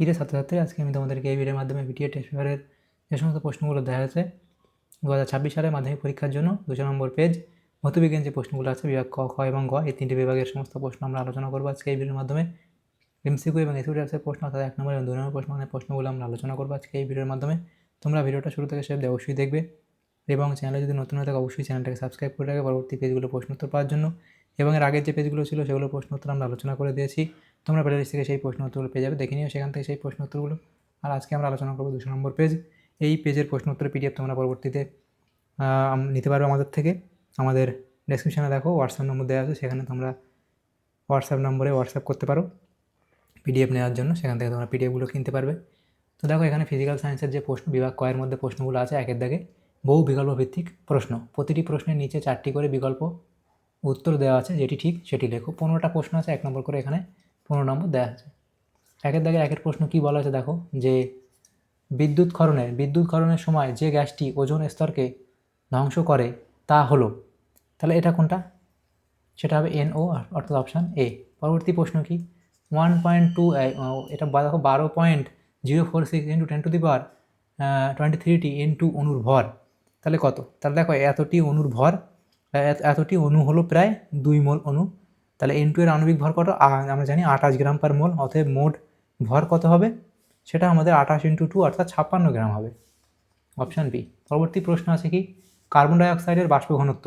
প্রিয় ছাত্রছাত্রী, আজকে আমি তোমাদেরকে এই ভিডিওর মাধ্যমে ভিডিও টেস্ট পেপারের যে সমস্ত প্রশ্নগুলো দেখা যাচ্ছে দু হাজার ছাব্বিশ সালে মাধ্যমিক পরীক্ষার জন্য দুশো নম্বর পেজ ভৌতবিজ্ঞান যে প্রশ্নগুলো আছে, বিভাগ ক, খ এবং গ, এই তিনটি বিভাগের সমস্ত প্রশ্ন আমরা আলোচনা করব আজকে এই ভিডিওর মাধ্যমে। এমসিকিউ এবং এসিউ টাইপসের প্রশ্ন, অর্থাৎ এক নম্বর এবং দুই নম্বর প্রশ্ন প্রশ্নগুলো আমরা আলোচনা করব আজকে এই ভিডিওর মাধ্যমে। তোমরা ভিডিওটা শুরু থেকে শেষ অবশ্যই দেখবে এবং চ্যানেলে যদি নতুন হয়ে থাকে, অবশ্যই চ্যানেলটাকে সাবস্ক্রাইব করে রাখবে। পরবর্তী পেজগুলো প্রশ্ন উত্তর পাওয়ার জন্য এবং এর আগের যে পেজগুলো ছিল, সেগুলো প্রশ্ন উত্তর আমরা আলোচনা করে দিয়েছি। তোমরা প্লেলিস্ট থেকে সেই প্রশ্ন উত্তরগুলো পেয়ে যাবে। দেখে নিও সেখান থেকে সেই প্রশ্ন উত্তরগুলো আর আজকে আমরা আলোচনা করব দুশো নম্বর পেজ এই পেজের প্রশ্ন উত্তর পিডিএফ তোমরা পরবর্তীতে নিতে পারবে আমাদের থেকে। আমাদের ডেসক্রিপশানে দেখো হোয়াটসঅ্যাপ নম্বর দেওয়া আছে। সেখানে তোমরা হোয়াটসঅ্যাপ নম্বরে হোয়াটসঅ্যাপ করতে পারো পিডিএফ নেওয়ার জন্য। সেখান থেকে তোমরা পিডিএফগুলো কিনতে পারবে। তো দেখো, এখানে ফিজিক্যাল সায়েন্সের যে প্রশ্ন, বিভাগ কয়ের মধ্যে প্রশ্নগুলো আছে একের দাগে। বহু বিকল্প ভিত্তিক প্রশ্ন। প্রতিটি প্রশ্নের নিচে চারটি করে বিকল্প উত্তর দেওয়া আছে, যেটি ঠিক, সেটি লেখো। পনেরোটা প্রশ্ন আছে, এক নম্বর করে এখানে পনেরো নম্বর দেওয়া আছে। একের দাগে একের প্রশ্ন কি বলা আছে দেখো? যে বিদ্যুৎ ক্ষরণের বিদ্যুৎ ক্ষরণের সময় যে গ্যাসটি ওজন স্তরকে ধ্বংস করে তা হলো, তাহলে এটা কোনটা? সেটা হবে এন ও অর্থাৎ অপশান এ পরবর্তী প্রশ্ন কি? ওয়ান পয়েন্ট টু এটা দেখো বারো point zero four six into ten to the power twenty three into অনুর ভর, তাহলে কত? তাহলে দেখো এতটি অনুর ভর, এত- এতটি অণু হলো প্রায় দুই মোল অণু তাহলে এন টু এর আণবিক ভর কত? আমরা জানি আঠাশ গ্রাম পার মোল অতএব মোট ভর কত হবে? সেটা আমাদের আঠাশ ইন্টু টু অর্থাৎ ছাপ্পান্ন গ্রাম হবে। অপশান বি পরবর্তী প্রশ্ন আছে কি? কার্বন ডাইঅক্সাইডের বাষ্প ঘনত্ব।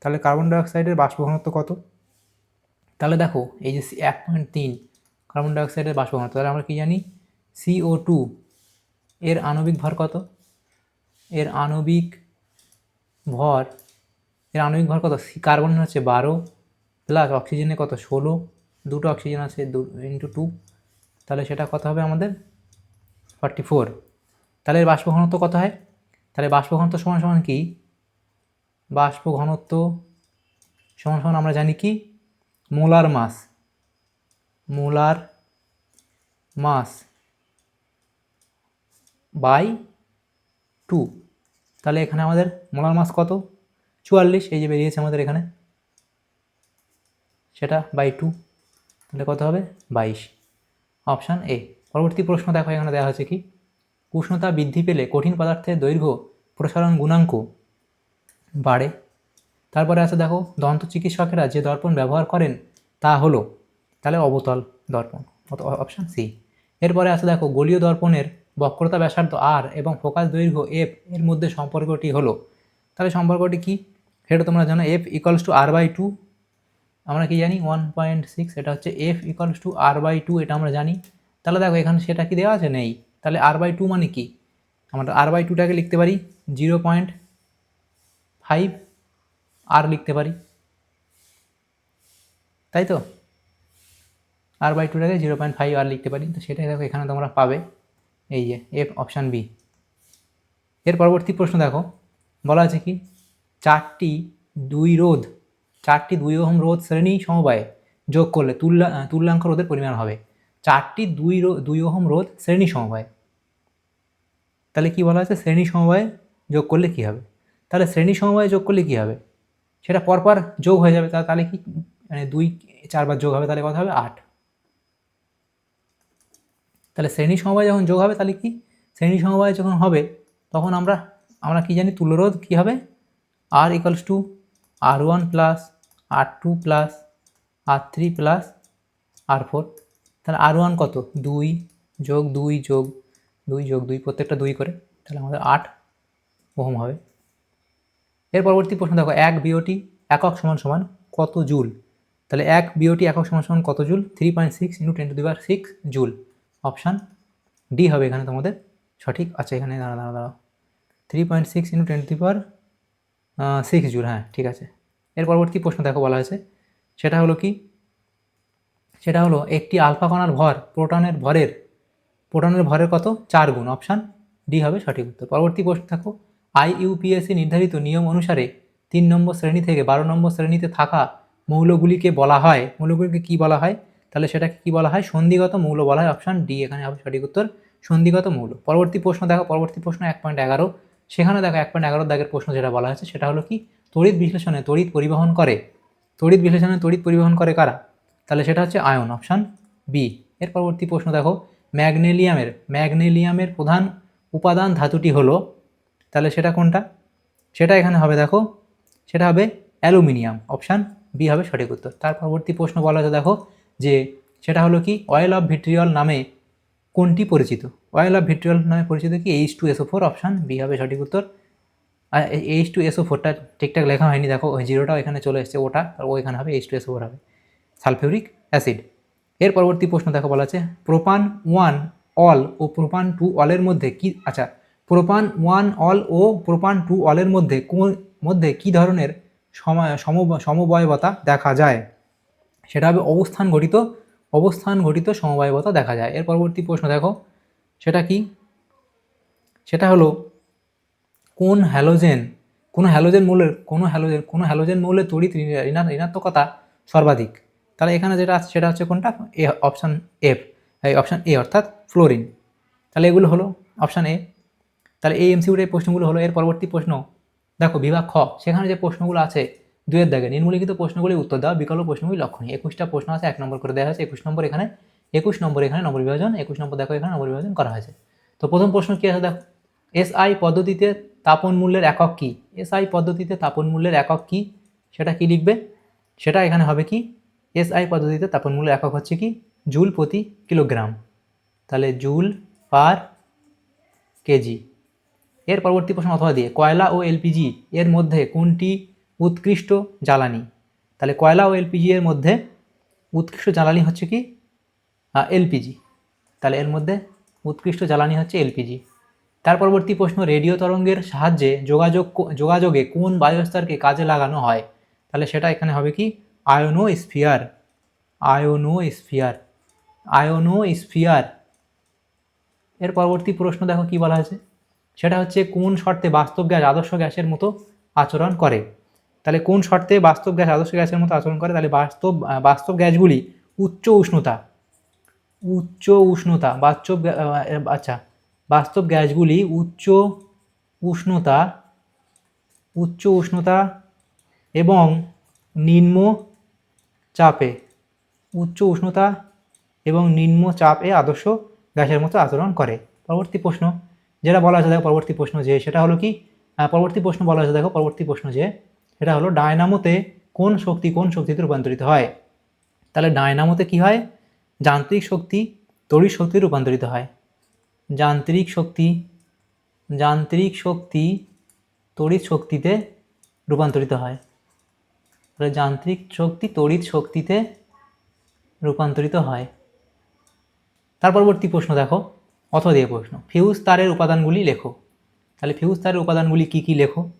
তাহলে কার্বন ডাইঅক্সাইডের বাষ্প ঘনত্ব কত? তাহলে দেখো, এই যে এক পয়েন্ট তিন কার্বন ডাইঅক্সাইডের বাষ্প ঘনত্ব, তাহলে আমরা কি জানি? সিও টু এর আণবিক ভর কত? এর আণবিক ভর, এর আণবিক ভর কত? কার্বন হচ্ছে বারো প্লাস অক্সিজেনে কত ষোলো, দুটো অক্সিজেন আছে, দু ইন্টু টু তাহলে সেটা কত হবে আমাদের? ফর্টি ফোর তাহলে বাষ্প ঘনত্ব কত হয়? তাহলে বাষ্প ঘনত্ব সমান সমান কি? বাষ্প ঘনত্ব সমান সমান আমরা জানি কি? Molar mass. Molar mass by two তাহলে এখানে আমাদের মোলার মাস কত? চুয়াল্লিশ, এই যে বেরিয়েছে আমাদের এখানে। সেটা বাই টু তাহলে কত হবে? বাইশ। অপশান এ পরবর্তী প্রশ্ন দেখো, এখানে দেওয়া হয়েছে কি? উষ্ণতা বৃদ্ধি পেলে কঠিন পদার্থের দৈর্ঘ্য প্রসারণ গুণাঙ্ক বাড়ে। তারপরে আছে দেখো, দন্ত চিকিৎসকেরা যে দর্পণ ব্যবহার করেন তা হলো, তাহলে অবতল দর্পণ অপশান সি এরপরে আছে দেখো, গলীয় দর্পণের বক্রতা ব্যাসার্ধ আর এবং ফোকাস দৈর্ঘ্য এফ এর মধ্যে সম্পর্কটি হলো, তাহলে সম্পর্কটি কি? সেটা তোমরা জানো F equals to R by two আমরা কি জানি? ওয়ান পয়েন্ট সিক্স এটা হচ্ছে F equals to R by two এটা আমরা জানি। তাহলে দেখো এখানে সেটা কি দেওয়া আছে? নেই। তাহলে আর বাই টু মানে কি? আমরা আর বাই টুটাকে লিখতে পারি। জিরো পয়েন্ট ফাইভ আর লিখতে পারি। তাই তো? আর বাই টুটাকে জিরো পয়েন্ট ফাইভ আর লিখতে পারি। তো সেটাই দেখো এখানে তোমরা পাবে। এই যে এফ অপশান বি এর পরবর্তী প্রশ্ন দেখো। বলা আছে কি? চারটি দুই রোধ চারটি দুই ওহম রোধ শ্রেণি সমবায়ে যোগ করলে তুল্যা তুল্যাঙ্ক রোধের পরিমাণ হবে। চারটি দুই দুই ওহম রোধ শ্রেণি সমবায়। তাহলে কি বলা আছে শ্রেণি সমবায়ে যোগ করলে কি হবে? তাহলে শ্রেণি সমবায়ে যোগ করলে কি হবে? সেটা পরপর যোগ হয়ে যাবে। তাহলে কি মানে দুই, চারবার যোগ হবে, তাহলে কথা হবে? আট। তাহলে শ্রেণি সমবায় যখন যোগ হবে, তাহলে কি? শ্রেণি সমবায় যখন হবে, তখন আমরা আমরা কি জানি? তুল্যরোধ কী হবে? R equals to R one plus R two plus R three plus R four তাহলে আর ওয়ান কত? দুই যোগ দুই যোগ দুই যোগ দুই, প্রত্যেকটা দুই করে, তাহলে আমাদের আট ওহম হবে। এর পরবর্তী প্রশ্ন দেখো, এক বিওটি একক সমান সমান কত জুল? তাহলে এক বিওটি একক সমান সমান কত joule? Three point six into ten to the power six joule. Option D হবে এখানে তোমাদের, সঠিক। আচ্ছা এখানে দাঁড়া দাঁড়া দাঁড়াও। Three point six into ten to the power six joule হ্যাঁ ঠিক আছে। এর পরবর্তী প্রশ্ন দেখো বলা হয়েছে। সেটা হলো কি? সেটা হলো একটি আলফা কণার ভর প্রোটনের ভরের প্রোটনের ভরের কত? চার গুণ। অপশান ডি হবে সঠিক উত্তর। পরবর্তী প্রশ্ন থাকো আইইউপিএসসি নির্ধারিত নিয়ম অনুসারে তিন নম্বর শ্রেণি থেকে বারো নম্বর শ্রেণীতে থাকা মৌলগুলিকে বলা হয়। মৌলগুলিকে কি বলা হয়? তাহলে সেটাকে কি বলা হয়? সন্ধিগত মৌল বলা হয়। অপশান ডি, এখানে হবে সঠিক উত্তর, সন্ধিগত মৌল। পরবর্তী প্রশ্ন দেখো, পরবর্তী প্রশ্ন এক পয়েন্ট এগারো। সেখানে দেখো এক পয়েন্ট এগারো দাগের প্রশ্ন যেটা বলা হয়েছে, সেটা হলো কি? তড়িৎ বিশ্লেষণে তড়িৎ পরিবহন করে। তড়িৎ বিশ্লেষণে তড়িৎ পরিবহন করে কারা? তাহলে সেটা হচ্ছে আয়ন, অপশান বি এর পরবর্তী প্রশ্ন দেখো, ম্যাগনেলিয়ামের ম্যাগনেলিয়ামের প্রধান উপাদান ধাতুটি হলো, তাহলে সেটা কোনটা? সেটা এখানে হবে দেখো, সেটা হবে অ্যালুমিনিয়াম, অপশান বি হবে সঠিক উত্তর। তার পরবর্তী প্রশ্ন বলা আছে দেখো, যে সেটা হলো কি, অয়েল অফ ভিট্রিয়ল নামে কোনটি পরিচিত? অয়েল অফ ভিট্রিয়ল নামে পরিচিত কি? H two S O four option B হবে সঠিক উত্তর। আর এইচ টু এসও ফোরটা ঠিকঠাক লেখা হয়নি, দেখো, ওই জিরোটাও এখানে চলে এসেছে, ওটা, আর ও এখানে হবে H two S O four হবে। সালফিউরিক অ্যাসিড এর পরবর্তী প্রশ্ন দেখো বলা আছে প্রোপান ওয়ান অল ও প্রোপান টু অলের মধ্যে কি আচ্ছা প্রোপান ওয়ান অল ও প্রোপান টু অলের মধ্যে কোন, মধ্যে কি ধরনের সময় সম, সমবয়বতা দেখা যায়? সেটা হবে অবস্থান ঘটিত অবস্থান ঘটিত সমবায়বতা দেখা যায়। এর পরবর্তী প্রশ্ন দেখো, সেটা কি? সেটা হলো কোন হ্যালোজেন কোনো হ্যালোজেন মৌলের, কোনো হ্যালোজেন কোনো হ্যালোজেন মৌলের তড়িৎ ঋণা- ঋণা- ঋণাত্মকতা সর্বাধিক। তাহলে এখানে যেটা আছে, সেটা হচ্ছে কোনটা? এ অপশান এফ এই অপশান এ অর্থাৎ ফ্লোরিন তাহলে এগুলো হলো অপশান এ তাহলে এই এমসিউর এই প্রশ্নগুলো হলো, এর পরবর্তী প্রশ্ন। দেখো, বিভাগ খ। সেখানে যে প্রশ্নগুলো আছে দুয়ের দাগে নিম্নলিখিত প্রশ্নগুলি উত্তর দেওয়া, বিকল্প প্রশ্নগুলি লক্ষণীয়। একুশটা প্রশ্ন আছে, এক নম্বর করে দেওয়া হয়েছে। একুশ নম্বর এখানে, একুশ নম্বর এখানে নম্বর বিভাজন, একুশ নম্বর দেখো এখানে নম্বর বিভাজন করা হয়েছে। তো প্রথম প্রশ্ন কী আছে, দেখো? এসআই পদ্ধতিতে তাপন মূল্যের একক কী? এসআই পদ্ধতিতে তাপন মূল্যের একক কী? সেটা কি লিখবে? সেটা এখানে হবে কি? এসআই পদ্ধতিতে তাপন মূল্যের একক হচ্ছে কি? জুল প্রতি কিলোগ্রাম। তাহলে জুল পার কেজি। এর পরবর্তী প্রশ্ন অথবা দিয়ে, কয়লা ও এলপিজি এর মধ্যে কোনটি উৎকৃষ্ট জ্বালানি? তাহলে কয়লা ও এলপিজি এর মধ্যে উৎকৃষ্ট জ্বালানি হচ্ছে কি? এলপিজি তাহলে এর মধ্যে উৎকৃষ্ট জ্বালানি হচ্ছে এলপিজি তার পরবর্তী প্রশ্ন, রেডিও তরঙ্গের সাহায্যে যোগাযোগ যোগাযোগে কোন বায়োস্তরকে কাজে লাগানো হয়? তাহলে সেটা এখানে হবে কি? Ionosphere ionosphere ionosphere এর পরবর্তী প্রশ্ন দেখো কি বলা হয়েছে? সেটা হচ্ছে কোন শর্তে বাস্তব গ্যাস আদর্শ গ্যাসের মতো আচরণ করে? তাহলে কোন শর্তে বাস্তব গ্যাস আদর্শ গ্যাসের মতো আচরণ করে? তাহলে বাস্তব বাস্তব গ্যাসগুলি উচ্চ উষ্ণতা। উচ্চ উষ্ণতা, বাস্তব আচ্ছা। বাস্তব গ্যাসগুলি উচ্চ উষ্ণতা উচ্চ উষ্ণতা এবং নিম্ন চাপে, উচ্চ উষ্ণতা এবং নিম্ন চাপে আদর্শ গ্যাসের মতো আচরণ করে। পরবর্তী প্রশ্ন, যেটা বলা আছে দেখো পরবর্তী প্রশ্ন যে, সেটা হলো কি? পরবর্তী প্রশ্ন বলা আছে দেখো পরবর্তী প্রশ্ন যে, সেটা হলো ডায়নামোতে কোন শক্তি কোন শক্তিতে রূপান্তরিত হয়? তাহলে ডায়নামোতে কি হয়? যান্ত্রিক শক্তি তড়িৎ শক্তি রূপান্তরিত হয়। যান্ত্রিক শক্তি যান্ত্রিক শক্তি তড়িৎ শক্তিতে রূপান্তরিত হয়। তাহলে যান্ত্রিক শক্তি তড়িৎ শক্তিতে রূপান্তরিত হয়। তার পরবর্তী প্রশ্ন দেখো, অথবা দিয়ে প্রশ্ন। ফিউজ তারের উপাদানগুলি লেখো। তাহলে ফিউজ তারের উপাদানগুলি কি কি লেখো?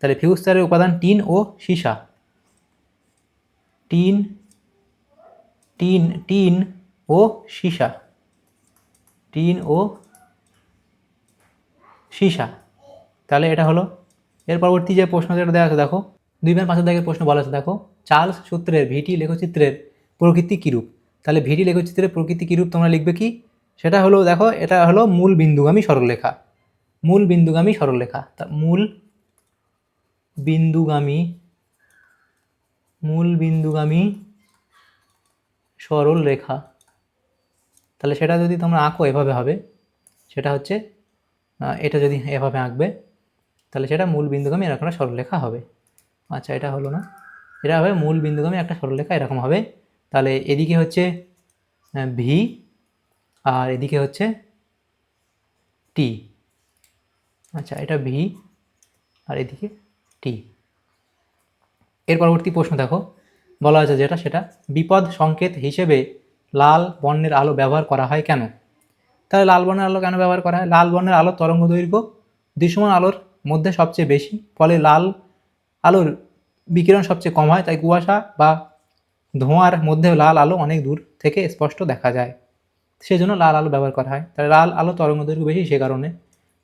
তাহলে ফিউজ তারের উপাদান টিন ও সীসা। টিন টিন টিন ও সীসা। টিন ও সীসা। তাহলে এটা হলো এর পরবর্তী যে প্রশ্ন যেটা দেওয়া আছে, দেখো, দুই বার পাঁচের দাগের প্রশ্ন বলা আছে, দেখো, চার্লস সূত্রের ভিটি লেখচিত্রের প্রকৃতি কীরূপ? তাহলে ভিটি লেখচিত্রের প্রকৃতি কীরূপ তোমরা লিখবে কি? সেটা হলো, দেখো, এটা হলো মূল বিন্দুগামী সরলরেখা। মূল বিন্দুগামী সরলরেখা। তা মূল বিন্দুগামী মূল বিন্দুগামী সরল রেখা তাহলে সেটা যদি তোমরা আঁকো, এভাবে হবে। সেটা হচ্ছে এটা যদি এভাবে আঁকবে, তাহলে সেটা মূল বিন্দুগামী এরকম একটা সরলরেখা হবে। আচ্ছা এটা হলো না। এটা হবে মূল বিন্দুগামী একটা সরলরেখা এরকম হবে। তাহলে এদিকে হচ্ছে ভি আর এদিকে হচ্ছে টি আচ্ছা এটা ভি আর এদিকে টি এর পরবর্তী প্রশ্ন দেখো। বলা আছে যেটা, সেটা বিপদ সংকেত হিসেবে লাল বর্ণের আলো ব্যবহার করা হয় কেন? তাহলে লাল বর্ণের আলো কেন ব্যবহার করা হয়? লাল বর্ণের আলো তরঙ্গ দৈর্ঘ্য দৃশ্যমান আলোর মধ্যে সবচেয়ে বেশি, ফলে লাল আলোর বিকিরণ সবচেয়ে কম হয়, তাই কুয়াশা বা ধোঁয়ার মধ্যে লাল আলো অনেক দূর থেকে স্পষ্ট দেখা যায়। সেজন্য লাল আলো ব্যবহার করা হয়। তাহলে লাল আলো তরঙ্গ দৈর্ঘ্য বেশি, সে কারণে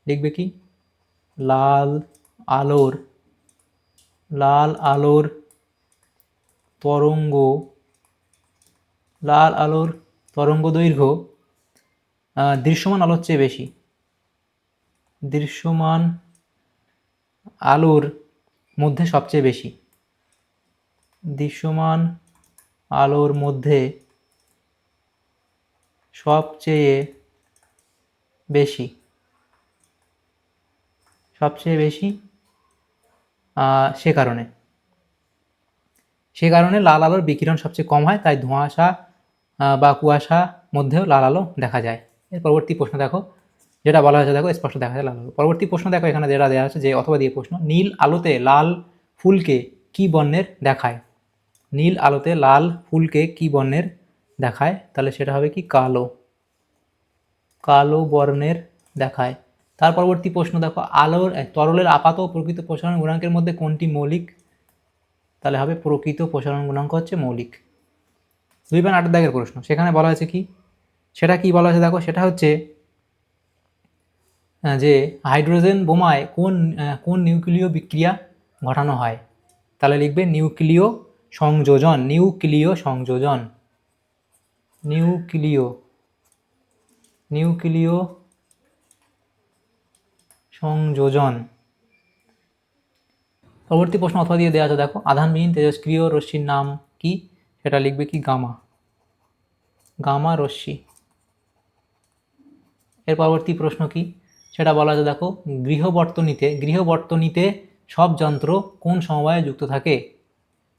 লিখবে কি? লাল আলোর লাল আলোর তরঙ্গ, লাল আলোর তরঙ্গ দৈর্ঘ্য দৃশ্যমান আলোর চেয়ে বেশি। দৃশ্যমান আলোর মধ্যে সবচেয়ে বেশি। দৃশ্যমান আলোর মধ্যে সবচেয়ে বেশি। সবচেয়ে বেশি সে কারণে। সে কারণে লাল আলোর বিকিরণ সবচেয়ে কম হয়, তাই ধোঁয়াশা বা কুয়াশা মধ্যেও লাল আলো দেখা যায়। এর পরবর্তী প্রশ্ন দেখো, যেটা বলা হয়েছে দেখো, স্পষ্ট দেখা যায় লাল পরবর্তী প্রশ্ন দেখো, এখানে যেটা দেওয়া আছে যে অথবা দিয়ে প্রশ্ন, নীল আলোতে লাল ফুলকে কি বর্ণের দেখায়? নীল আলোতে লাল ফুলকে কি বর্ণের দেখায়? তাহলে সেটা হবে কি কালো। কালো বর্ণের দেখায়। তার পরবর্তী প্রশ্ন দেখো, আলোর তরলের আপাত প্রকৃত প্রসারণ গুণাঙ্কের মধ্যে কোনটি মৌলিক? তাহলে হবে প্রকৃত প্রসারণ গুণাঙ্ক হচ্ছে মৌলিক। দুই পয়েন্ট আটের দাগের প্রশ্ন। সেখানে বলা হয়েছে কি? সেটা কি বলা হয়েছে? দেখো, সেটা হচ্ছে যে হাইড্রোজেন বোমায় কোন কোন নিউক্লিয় বিক্রিয়া ঘটানো হয়? তাহলে লিখবে নিউক্লিয় সংযোজন নিউক্লিয় সংযোজন। নিউক্লিয় নিউক্লিয় সংযোজন। পরবর্তী প্রশ্ন অথবা দিয়ে দেওয়া আছে, দেখো, আধানবিহীন তেজস্ক্রিয় রশ্মির নাম কি? সেটা লিখবে কি? গামা। গামা রশ্মি। এর পরবর্তী প্রশ্ন কি? সেটা বলা যায় দেখো, গৃহবর্তনীতে গৃহবর্তনীতে সব যন্ত্র কোন সমবায়ে যুক্ত থাকে?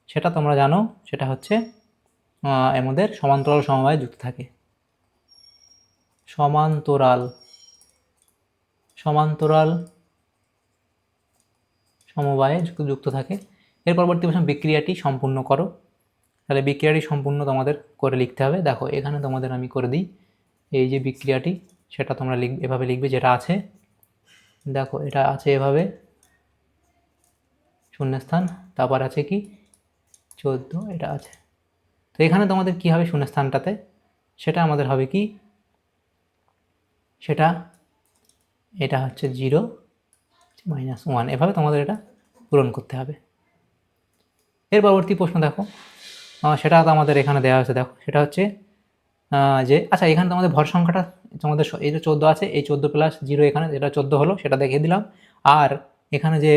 সেটা তোমরা জানো, সেটা হচ্ছে আমাদের সমান্তরাল সমবায়ে যুক্ত থাকে। সমান্তরাল সমান্তরাল সমবায়ে যুক্ত থাকে। এর পরবর্তী প্রশ্ন, বিক্রিয়াটি সম্পূর্ণ করো। তাহলে বিক্রিয়াটি সম্পূর্ণ তোমাদের করে লিখতে হবে। দেখো, এখানে তোমাদের আমি করে দিই। এই যে বিক্রিয়াটি সেটা তোমরা লিখ, এভাবে লিখবে যেটা আছে। দেখো, এটা আছে এভাবে। শূন্যস্থান। তারপর আছে কি? চোদ্দ, এটা আছে। তো এখানে তোমাদের কি হবে শূন্যস্থানটাতে? সেটা আমাদের হবে কি? সেটা, এটা হচ্ছে জিরো, মাইনাস ওয়ান। এভাবে তোমাদের এটা পূরণ করতে হবে। এর পরবর্তী প্রশ্ন দেখো। সেটা আমাদের এখানে দেওয়া হয়েছে। দেখো, সেটা হচ্ছে যে আচ্ছা এখানে তোমাদের ভর সংখ্যাটা তোমাদের এই যে চোদ্দ আছে, এই চোদ্দ প্লাস জিরো এখানে, যেটা চোদ্দ হলো, সেটা দেখিয়ে দিলাম। আর এখানে যে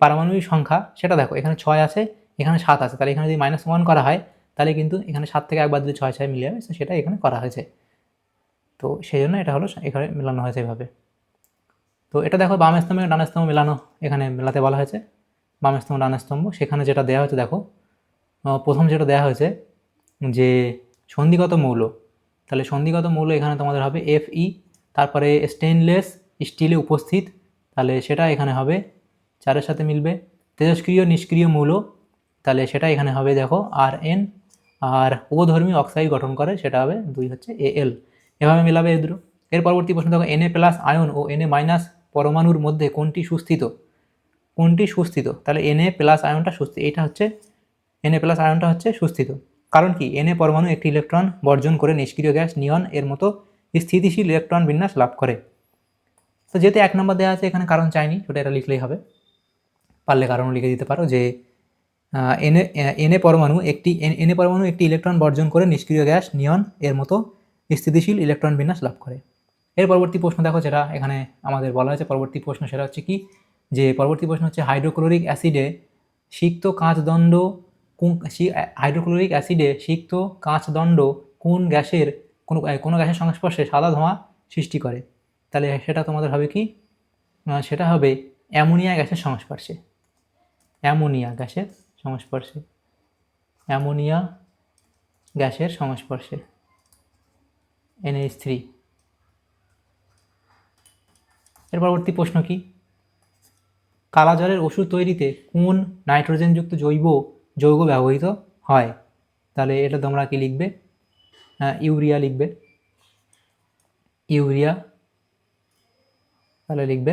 পারমাণবিক সংখ্যা, সেটা দেখো, এখানে ছয় আছে, এখানে সাত আছে। তাহলে এখানে যদি মাইনাস ওয়ান করা হয়, তাহলে কিন্তু এখানে সাত থেকে একবার যদি ছয় ছয় মিলে যাবে সেটা এখানে করা হয়েছে। তো সেই জন্য এটা হলো এখানে মেলানো হয়েছে এভাবে। তো এটা দেখো, বাম স্তম্ভ ডান স্তম্ভ মেলানো এখানে মেলাতে বলা হয়েছে। বাম স্তম্ভ, ডান স্তম্ভ, সেখানে যেটা দেওয়া হয়েছে, দেখো প্রথম যেটা দেওয়া হয়েছে যে সন্ধিগত মৌল। তাহলে সন্ধিগত মৌল এখানে তোমাদের হবে এফ ই তারপরে স্টেনলেস স্টিলে উপস্থিত, তাহলে সেটা এখানে হবে, চারের সাথে মিলবে। তেজস্ক্রিয় নিষ্ক্রিয় মৌল, তাহলে সেটা এখানে হবে দেখো আর এন আর ওধর্মী অক্সাইড গঠন করে, সেটা হবে দুই হচ্ছে এ এল এভাবে মেলাবে এই দুটো। এর পরবর্তী প্রশ্ন দেখো এনএ প্লাস আয়ন ও এনএ মাইনাস পরমাণুর মধ্যে কোনটি সুস্থিত? কোনটি সুস্থিত? তাহলে এনএ প্লাস আয়নটা সুস্থিত এটা হচ্ছে এনএ প্লাস আয়নটা হচ্ছে সুস্থিত। কারণ কি? এনএ পরমাণু একটি ইলেকট্রন বর্জন করে নিষ্ক্রিয় গ্যাস নিয়ন এর মতো স্থিতিশীল ইলেকট্রন বিন্যাস লাভ করে। তো যেহেতু এক নম্বর দেওয়া আছে, এখানে কারণ চাইনি ওটা এটা লিখলেই হবে। পারলে কারণ লিখে দিতে পারো যে এনএ এনএ পরমাণু একটি এনএ পরমাণু একটি ইলেকট্রন বর্জন করে নিষ্ক্রিয় গ্যাস নিয়ন এর মতো স্থিতিশীল ইলেকট্রন বিন্যাস লাভ করে। এর পরবর্তী প্রশ্ন দেখো যেটা এখানে আমাদের বলা হয়েছে। পরবর্তী প্রশ্ন সেটা হচ্ছে কি? যে পরবর্তী প্রশ্ন হচ্ছে, হাইড্রোক্লোরিক অ্যাসিডে সিক্ত কাঁচদণ্ড কোন হাইড্রোক্লোরিক অ্যাসিডে সিক্ত কাঁচদণ্ড কোন গ্যাসের, কোনো কোনো গ্যাসের সংস্পর্শে সাদা ধোঁয়া সৃষ্টি করে? তাহলে সেটা তোমাদের হবে কি? সেটা হবে অ্যামোনিয়া গ্যাসের সংস্পর্শে। অ্যামোনিয়া গ্যাসের সংস্পর্শে। অ্যামোনিয়া গ্যাসের সংস্পর্শে। N H three. এর পরবর্তী প্রশ্ন কি? কালাজ্বরের ওষুধ তৈরিতে কোন নাইট্রোজেনযুক্ত জৈব যৌগ ব্যবহৃত হয়। তাহলে এটা তোমরা কি লিখবে? আহ, ইউরিয়া লিখবে। ইউরিয়া তাহলে লিখবে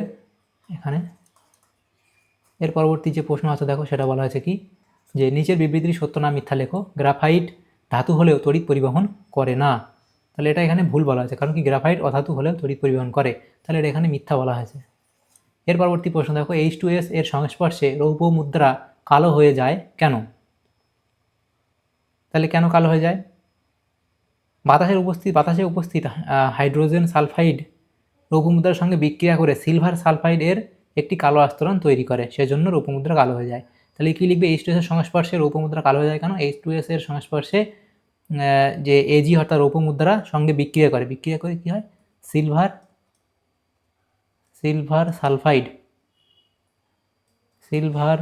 এখানে। এর পরবর্তী যে প্রশ্ন আছে দেখো সেটা বলা হয়েছে কি? যে নিচের বিবৃতির সত্য না মিথ্যা লেখো। গ্রাফাইট ধাতু হলেও তড়িৎ পরিবহন করে না। তাহলে এটা এখানে ভুল বলা হয়েছে কারণ কি গ্রাফাইট অধাতু হলেও তড়িৎ পরিবহন করে। তাহলে এটা এখানে মিথ্যা বলা হয়েছে। এর পরবর্তী প্রশ্ন দেখো এইচ টু এস এর সংস্পর্শে রৌপ্য মুদ্রা কালো হয়ে যায় কেন? তাহলে কেন কালো হয়ে যায়? বাতাসের উপস্থিত, বাতাসে উপস্থিত হাইড্রোজেন সালফাইড রৌপমুদ্রার সঙ্গে বিক্রিয়া করে সিলভার সালফাইড এর একটি কালো আস্তরণ তৈরি করে, সেজন্য রৌপমুদ্রা কালো হয়ে যায়। তাহলে কি লিখবে? এইচ টু সংস্পর্শে রৌপমুদ্রা কালো হয়ে যায় কেন? এইচ টু সংস্পর্শে যে এজি অর্থাৎ রৌপমুদ্রা সঙ্গে বিক্রিয়া করে। বিক্রিয়া করে কি হয়? Silver silver sulphide silver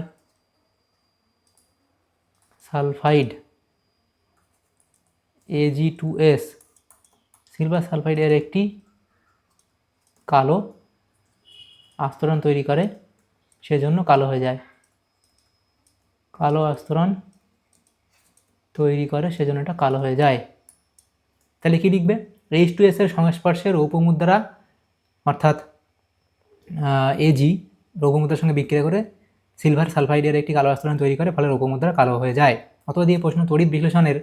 sulphide AG two S silver সালফাইডের একটি কালো আস্তরণ তৈরি করে, সেজন্য কালো হয়ে যায়। কালো আস্তরণ তৈরি করে, সেজন্য এটা কালো হয়ে যায়। তাহলে কি লিখবে? এইচ টু এস এর সংস্পর্শের উপমুদ্রা, অর্থাৎ এজি রৌপমুদ্রার সঙ্গে বিক্রিয়া করে সিলভার সালফাইডের একটি কালো আস্তরণ তৈরি করে, ফলে রৌপমুদ্রা কালো হয়ে যায়। অথবা দিয়ে প্রশ্ন তড়িৎ বিশ্লেষণের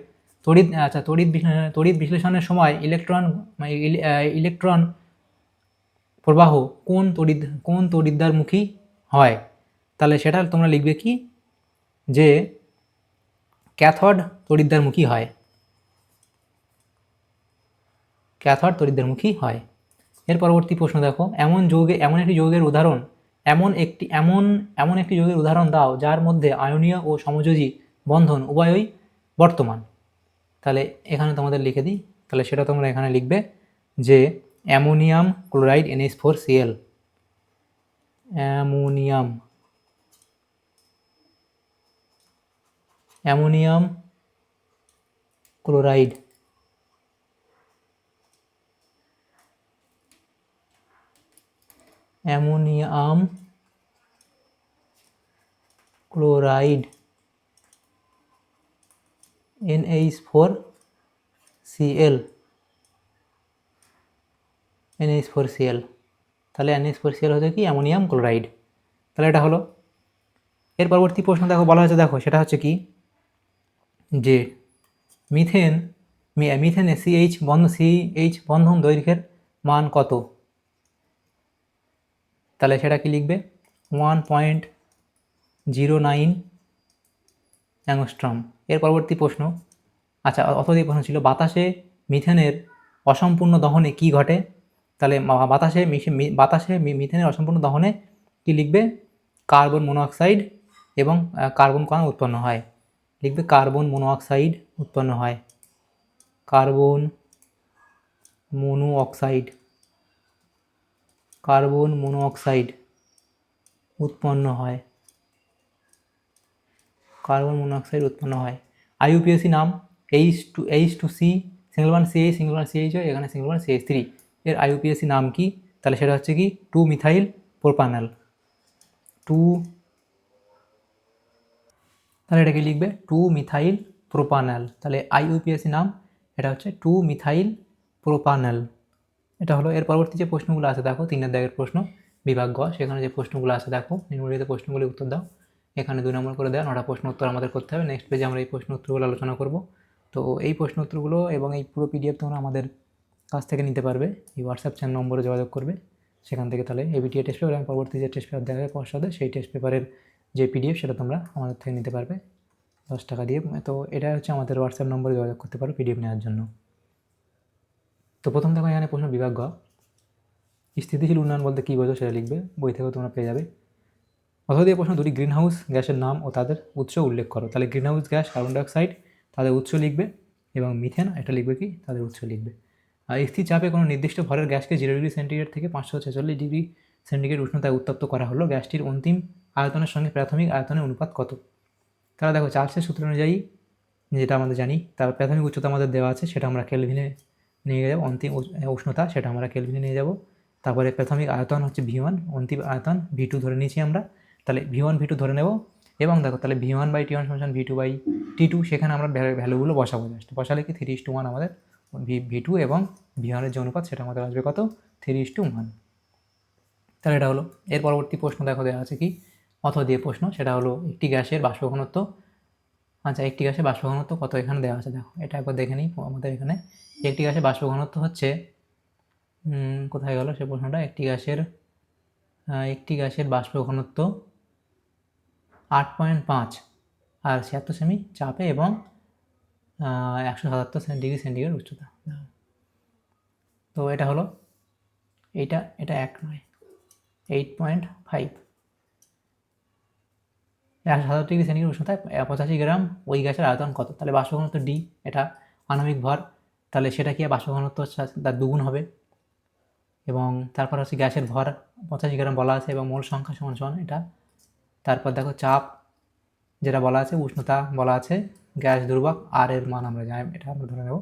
তড়িৎ আচ্ছা তড়িৎ তড়িৎ বিশ্লেষণের সময় ইলেকট্রন মানে ইলে- ইলেকট্রন প্রবাহ কোন তড়িৎ, কোন তড়িৎদ্বারমুখী হয়? তাহলে সেটা তোমরা লিখবে কি? যে ক্যাথড তড়িৎদ্বারমুখী হয়। ক্যাথড তড়িৎদ্বারমুখী হয়। এর পরবর্তী প্রশ্ন দেখো। এমন যৌগে, এমন একটি যৌগের উদাহরণ, এমন একটি, এমন এমন একটি যৌগের উদাহরণ দাও যার মধ্যে আয়নীয় ও সমযোজী বন্ধন উভয়ই বর্তমান। তাহলে এখানে তোমাদের লিখে দিই। তাহলে সেটা তোমরা এখানে লিখবে যে ammonium chloride NS four CL ammonium. Ammonium chloride. Ammonium chloride. NH four CL NH four CL তাহলে এনএইচ ফোর সিএল হচ্ছে কি? Ammonium chloride. তাহলে এটা হলো। এর পরবর্তী প্রশ্ন দেখো, বলা হয়েছে দেখো, সেটা হচ্ছে কি? যে মিথেন মিথেনে সিএইচ বন্ধ সিএইচ বন্ধন দৈর্ঘ্যের মান কত? তাহলে সেটা কি লিখবে? One point zero nine angstrom এর পরবর্তী প্রশ্ন। আচ্ছা অতদিক প্রশ্ন ছিল, বাতাসে মিথেনের অসম্পূর্ণ দহনে কি ঘটে? তাহলে বাতাসে বাতাসে মিথেনের অসম্পূর্ণ দহনে কি লিখবে? কার্বন মনোঅক্সাইড এবং কার্বন কণা উৎপন্ন হয়। লিখবে কার্বন মনোঅক্সাইড উৎপন্ন হয়। কার্বন মনোঅক্সাইড কার্বন মনোঅক্সাইড উৎপন্ন হয়। কার্বন মনোঅক্সাইড উৎপন্ন হয়। আইইউপিএসি নাম H two H two C single one CH single one CH হয়, এখানে সিঙ্গল ওয়ান সিএইচ থ্রি এর আইইউপিএসি নাম কি? তাহলে সেটা হচ্ছে কি? টু মিথাইল প্রোপানাল টু তাহলে এটাকে লিখবে টু মিথাইল প্রোপানাল তাহলে আইইউপিএসি নাম এটা হচ্ছে টু মিথাইল প্রোপানাল এটা হলো এর পরবর্তী যে প্রশ্নগুলো আছে, দেখো তিনের দাগের প্রশ্ন, বিভাগ গ, সেখানে যে প্রশ্নগুলো আছে, দেখো, নিম্নলিখিত প্রশ্নগুলি উত্তর দাও। এখানে দুই নম্বর করে দেওয়া নটা প্রশ্ন উত্তর আমাদের করতে হবে। নেক্সট পেজে আমরা এই প্রশ্ন উত্তরগুলো আলোচনা করব। তো এই প্রশ্ন উত্তরগুলো এবং এই পুরো পিডিএফ তোমরা আমাদের কাছ থেকে নিতে পারবে। এই হোয়াটসঅ্যাপ চ্যানেল নম্বরে যোগাযোগ করবে। সেখান থেকে তাহলে এবিটিএ টেস্ট পেপার এবং পরবর্তী যে টেস্ট পেপার দেখা পর্ষদে সেই টেস্ট পেপারের যে পিডিএফ সেটা তোমরা আমাদের থেকে নিতে পারবে। দশ টাকা দিয়ে। তো এটা হচ্ছে আমাদের হোয়াটসঅ্যাপ নম্বরে যোগাযোগ করতে পারো পিডিএফ নেওয়ার জন্য। তো প্রথম দেখো এখানে প্রশ্ন বিভাগ স্থিতিশীল উন্নয়ন বলতে কী বোঝো সেটা লিখবে। বই থেকেও তোমরা পেয়ে যাবে। অথবা দিয়ে প্রশ্ন দুটি গ্রিন হাউস গ্যাসের নাম ও তাদের উৎস উল্লেখ করো। তাহলে greenhouse gas, carbon dioxide, তাদের উৎস লিখবে এবং মিথেন, এটা লিখবে কি? তাদের উৎস লিখবে। আর স্থির চাপে কোনো নির্দিষ্ট ভরের গ্যাসকে জিরো ডিগ্রি সেন্টিগ্রেড থেকে পাঁচশো ছেচল্লিশ ডিগ্রি সেন্টিগ্রেড উষ্ণতায় উত্তপ্ত করা হলো। গ্যাসটির অন্তিম আয়তনের সঙ্গে প্রাথমিক আয়তনের অনুপাত কত? তাহলে দেখো, চার্লসের সূত্র অনুযায়ী, যেটা আমাদের জানি, তার প্রাথমিক উচ্চতা আমাদের দেওয়া আছে, সেটা আমরা কেলভিনে নিয়ে যাব, অন্তিম উষ্ণতা, সেটা আমরা কেলভিনে নিয়ে যাব। তারপরে প্রাথমিক আয়তন হচ্ছে ভি ওয়ান, অন্তিম আয়তন ভি টু ধরে নিয়েছি আমরা। তাহলে ভি ওয়ান ভি টু ধরে নেব। এবং দেখো, তাহলে V one by T one সমান V two by T two সেখানে আমরা ভ্যালুগুলো বসাবো জাস্ট বসালে কি? থ্রি ইস টু ওয়ান আমাদের ভি ভি টু এবং ভি ওয়ানের যে অনুপাত, সেটা আমাদের আসবে কত? থ্রি ইস টু ওয়ান তাহলে এটা হলো, এর পরবর্তী প্রশ্ন দেখো দেওয়া আছে কি? অথ দিয়ে প্রশ্ন, সেটা হলো একটি গ্যাসের বাষ্প ঘনত্ব। আচ্ছা একটি গ্যাসের বাষ্প ঘনত্ব কত এখানে দেওয়া আছে? দেখো, এটা একবার দেখে নিই, আমাদের এখানে। একটি গ্যাসের বাষ্প ঘনত্ব হচ্ছে কোথায় গেল সে প্রশ্নটা? একটি গ্যাসের একটি গ্যাসের বাষ্প ঘনত্ব আট পয়েন্ট পাঁচ। আর ছিয়াত্তর সেমি চাপে এবং একশো সাতাত্তর ডিগ্রি সেন্টিগ্রেড উচ্চতা। তো এটা হলো, এইটা, এটা এক নয়, এইট পয়েন্ট ফাইভ। একশো সাতাত্তর ডিগ্রি সেন্টিগ্রেড উষ্ণতায় পঁচাশি গ্রাম ওই গ্যাসের আয়তন কত? তাহলে বাষ্প ঘনত্ব ডি, এটা আণবিক ভর। তাহলে সেটা কি বাষ্প ঘনত্ব হচ্ছে? তার দুগুণ হবে। এবং তারপর হচ্ছে গ্যাসের ভর, পঁচাশি গ্রাম বলা আছে এবং মোল সংখ্যা সমান সমান এটা তারপর দেখো চাপ, যেটা বলা আছে, উষ্ণতা বলা আছে, গ্যাস দুর্বক আর এর মান আমরা জানি, এটা আমরা ধরে নেব।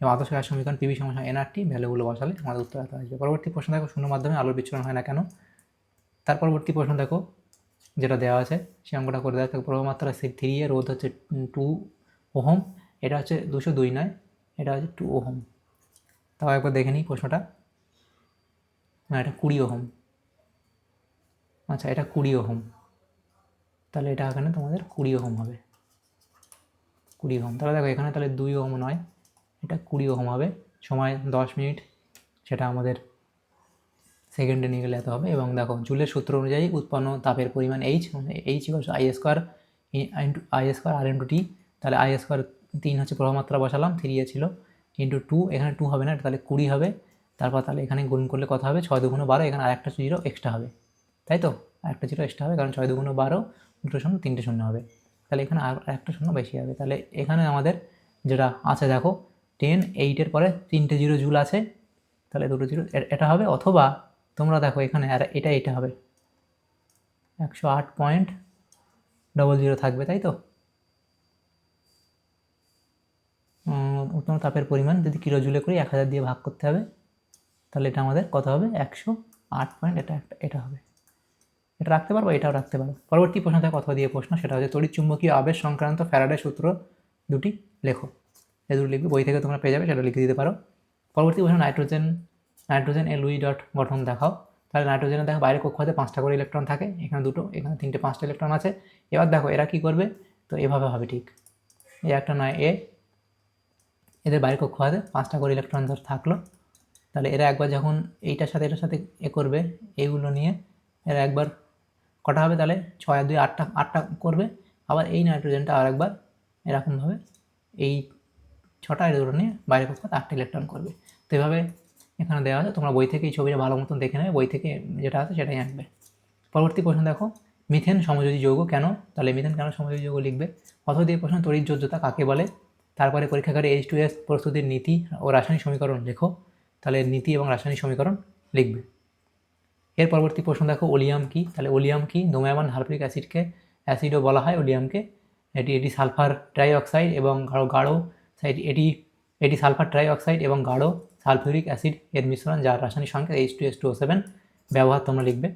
এবং আদর্শ গ্যাস সমীকরণ পিভি সমস্যা এনআরটি ভ্যালুগুলো বসালে আমাদের উত্তর আসবে। পরবর্তী প্রশ্ন দেখো, শূন্য মাধ্যমে আলোর বিচ্ছুরণ হয় না কেন? তার পরবর্তী প্রশ্ন দেখো, যেটা দেওয়া আছে, সে অঙ্কটা করে দেওয়া থাকে প্রভাবমাত্রা থ্রি এ রোধ হচ্ছে টু ওহম, এটা হচ্ছে দুশো দুই নয়, এটা হচ্ছে টু ওহম। তাও একবার দেখে নিই প্রশ্নটা। না, এটা কুড়ি ওহম। আচ্ছা এটা কুড়ি ওহম। তাহলে এটা এখানে তোমাদের কুড়ি ওহম হবে। কুড়ি ওহম। তাহলে দেখো এখানে তাহলে দুই ওহম নয়, এটা কুড়ি ওহম হবে। সময় দশ মিনিট, সেটা আমাদের সেকেন্ডে নিয়ে গেলে এত হবে। এবং দেখো জুলের সূত্র অনুযায়ী উৎপন্ন তাপের পরিমাণ H H equals I square into I square R into T তাহলে আই স্কোয়ার তিন হচ্ছে প্রভাবমাত্রা বসালাম থ্রি এ ছিল ইন্টু টু এখানে টু হবে না, তাহলে কুড়ি হবে। তারপর তাহলে এখানে গুণ করলে কথা হবে? ছয় দুগুণ বারো, এখানে আরেকটা জিরো এক্সট্রা হবে। তাই তো? আরেকটা জিরো এক্সট্রা হবে, কারণ ছয় দুগুণ বারো দুটো শূন্য, তিনটে শূন্য হবে। তাহলে এখানে আর একটা শূন্য বেশি হবে। তাহলে এখানে আমাদের যেটা আছে, দেখো টেন এইটের পরে তিনটে জিরো জুল আছে। তাহলে দুটো জিরো এটা হবে অথবা তোমরা দেখো এখানে আর এটা এটা হবে। একশো আট পয়েন্ট ডবল জিরো থাকবে, তাই তো? উত্তম তাপের পরিমাণ যদি কিলো জুলে করি, এক হাজার দিয়ে ভাগ করতে হবে। তাহলে এটা আমাদের কত হবে? একশো আট পয়েন্ট এটা একটা, এটা হবে। এটা রাখতে পারব, এটাও রাখতে পারব। পরবর্তী প্রশ্ন থেকে কথা দিয়ে প্রশ্ন, সেটা হচ্ছে তড়িৎ চুম্বকীয় আবেশ সংক্রান্ত ফ্যারাডে সূত্র দুটি লেখো। এ দুটো লিখবে, বই থেকে তোমরা পেয়ে যাবে, সেটা লিখে দিতে পারো। পরবর্তী প্রশ্ন, নাইট্রোজেন নাইট্রোজেন এ লুই ডট গঠন দেখাও। তাহলে নাইট্রোজেনে দেখো, বাইরে কক্ষতে পাঁচটা করে ইলেকট্রন থাকে, এখানে দুটো, এখানে তিনটে, পাঁচটা ইলেকট্রন আছে। এবার দেখো, এরা কি করবে? তো এভাবে হবে ঠিক। এই একটা নয়, এ, এদের বাইরে কক্ষতে পাঁচটা করে ইলেকট্রন ধর থাকল। তাহলে এরা একবার যখন এইটার সাথে এটার সাথে এ করবে এইগুলো নিয়ে এরা একবার কটা হবে তাহলে? ছয় দুই আটটা আটটা করবে। আবার এই নাইট্রোজেনটা আর একবার এরকমভাবে এই ছটা নিয়ে বাইরে কক্ষতে আটটা ইলেকট্রন করবে। তো এভাবে এখানে দেওয়া আছে। তোমরা বই থেকে এই ছবিটা ভালো মতন দেখে নেবে। বই থেকে যেটা আছে সেটাই আঁকবে। পরবর্তী প্রশ্ন দেখো, মিথেন সমযোজী যৌগ কেন? তাহলে মিথেন কেন সমযোজী যৌগ লিখবে? অথবা দিয়ে প্রশ্ন, তড়িৎ যোজ্যতা কাকে বলে? তারপরে পরীক্ষাগারে এইচ টু এস প্রস্তুতির নীতি ও রাসায়নিক সমীকরণ লেখো। তাহলে নীতি এবং রাসায়নিক সমীকরণ লিখবে। এর পরবর্তী প্রশ্ন দেখো, ওলিয়াম কি? তাহলে ওলিয়াম কি? দোমায়ামান হালফ্রিক অ্যাসিডকে, অ্যাসিডও বলা হয় ওলিয়ামকে। এটি এটি সালফার ট্রাই অক্সাইড এবং গাঢ় গাঢ় সাইড, এটি এটি সালফার ট্রাই অক্সাইড এবং গাঢ় সালফিউরিক অ্যাসিড এর মিশ্রণ যার রাসায়নিক সংকেত H two S two O seven ব্যবহার তোমরা লিখবে।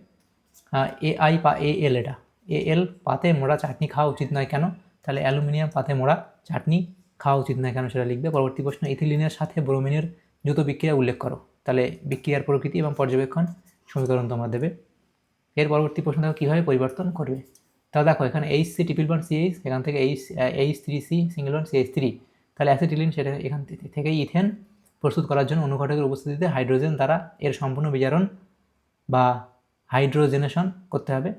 এ আই পা এ এল এটা। এ এল পাতে মোড়া চাটনি খাওয়া উচিত নয় কেন? তাহলে অ্যালুমিনিয়াম পাতে মোড়া চাটনি খাওয়া উচিত নয় কেন সেটা লিখবে? পরবর্তী প্রশ্ন, ইথিলিনের সাথে ব্রোমিনের দ্রুত বিক্রিয়া উল্লেখ করো। তাহলে বিক্রিয়ার প্রকৃতি এবং পর্যবেক্ষণ সমীকরণ তোমরা দেবে। এর পরবর্তী প্রশ্ন দেখো, কীভাবে পরিবর্তন করবে? তাহলে দেখো, এখানে H C triple one C H এখান থেকে H H three C single one C H three তাহলে অ্যাসিটিলিন সেটা এখান থেকে ইথেন প্রস্তুত করার জন্য অনুঘটকের উপস্থিতিতে হাইড্রোজেন দ্বারা এর সম্পূর্ণ বিজারণ বা হাইড্রোজেনেশন করতে হবে।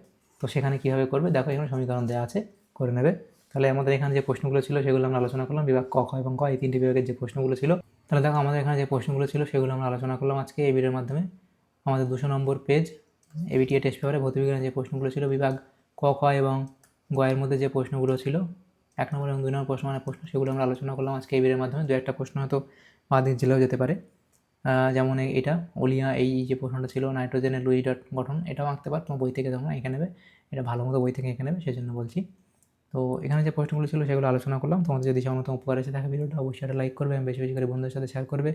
তো সেখানে কীভাবে করবে? দেখো, এখানে সমীকরণ দেওয়া আছে, করে নেবে। তাহলে আমাদের এখানে যে প্রশ্নগুলো ছিল, সেগুলো আমরা আলোচনা করলাম। বিভাগ ক, খ এবং ক, এই তিনটি বিভাগের যে প্রশ্নগুলো ছিল। তাহলে দেখো, আমাদের এখানে যে প্রশ্নগুলো ছিল, সেগুলো আমরা আলোচনা করলাম আজকে এই ভিডিওর মাধ্যমে। আমাদের দুশো নম্বর পেজ এবিটিএ টেস্ট পেপারে ভৌতবিজ্ঞানের যে প্রশ্নগুলো ছিল, বিভাগ ক, খ এবং গয়ের মধ্যে যে প্রশ্নগুলো ছিল, এক নম্বর এবং দুই নম্বর প্রশ্ন মানে প্রশ্ন, সেগুলো আমরা আলোচনা করলাম আজকে এই মাধ্যমে। দু একটা প্রশ্ন হয়তো বাদ জেলেও যেতে পারে। যেমন এটা, ওলিয়া এই যে প্রশ্নটা ছিল, নাইট্রোজেনের লুই ডট গঠন, এটাও আঁকতে পার, তোমার বই থেকে তোমরা এঁকে নেবে, এটা ভালো মতো বই থেকে এঁকে নেবে সেই জন্য বলছি। তো এখানে যে প্রশ্নগুলো ছিল, সেগুলো আলোচনা করলাম। তোমাদের যদি সময় উপকার এসে থাকে ভিডিওটা, অবশ্যই এটা লাইক করবে এবং বেশি বেশি করে বন্ধুদের সাথে শেয়ার করবে।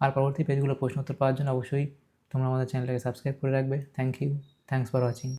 আর পরবর্তী পেজগুলো প্রশ্ন উত্তর পাওয়ার জন্য অবশ্যই তোমরা আমাদের চ্যানেলটাকে সাবস্ক্রাইব করে রাখবে। Thank you thanks for watching